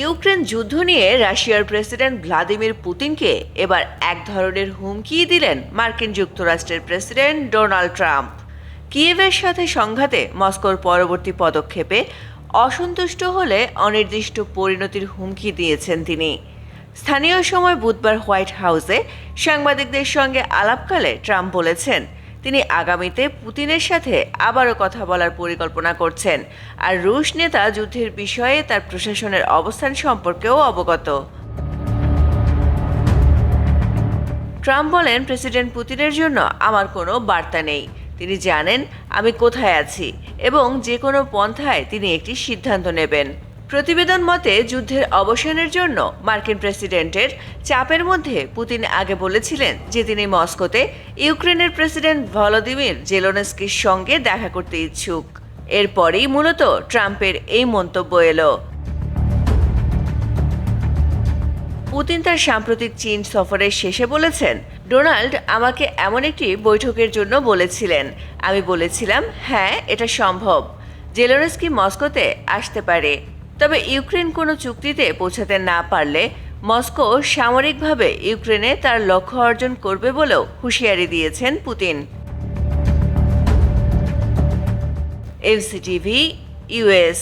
Ukraine যুদ্ধ নিয়ে রাশিয়ার প্রেসিডেন্ট ভ্লাদিমির পুতিনকে এবার এক ধরনের হুমকি দিলেন মার্কিন যুক্তরাষ্ট্রের প্রেসিডেন্ট ডোনাল্ড ট্রাম্প। কিয়েভের সাথে সংঘাতে মস্কোর পরবর্তী পদক্ষেপে অসন্তুষ্ট হলে অনির্দিষ্ট পরিণতির হুমকি দিয়েছেন তিনি। স্থানীয় সময় বুধবার হোয়াইট হাউসে সাংবাদিকদের সঙ্গে আলাপকালে ট্রাম্প বলেছেন তিনি আগামীতে পুতিনের সাথে আবারও কথা বলার পরিকল্পনা করছেন। আর রুশ নেতা যুদ্ধের বিষয়ে তার প্রশাসনের অবস্থান সম্পর্কেও অবগত। ট্রাম্প বলেন, প্রেসিডেন্ট পুতিনের জন্য আমার কোনো বার্তা নেই। তিনি জানেন আমি কোথায় আছি এবং যে কোনো পন্থায় তিনি একটি সিদ্ধান্ত নেবেন। প্রতিবেদন মতে, যুদ্ধের অবসানের জন্য মার্কিন প্রেসিডেন্টের চাপের মধ্যে পুতিন আগে বলেছিলেন যে তিনি মস্কোতে ইউক্রেনের প্রেসিডেন্ট ভলোদিমির জেলোনেস্কির সঙ্গে দেখা করতে ইচ্ছুক। এরপরই মূলত ট্রাম্পের এই মন্তব্য এলো। পুতিন তার সাম্প্রতিক চীন সফরের শেষে বলেছেন, ডোনাল্ড আমাকে এমন একটি বৈঠকের জন্য বলেছিলেন। আমি বলেছিলাম হ্যাঁ এটা সম্ভব। জেলোনেস্কি মস্কোতে আসতে পারে। তবে ইউক্রেন কোনো চুক্তিতে পৌঁছাতে না পারলে মস্কো সামরিকভাবে ইউক্রেনে তার লক্ষ্য অর্জন করবে বলেও হুঁশিয়ারি দিয়েছেন পুতিন। এফসিটিভি ইউএস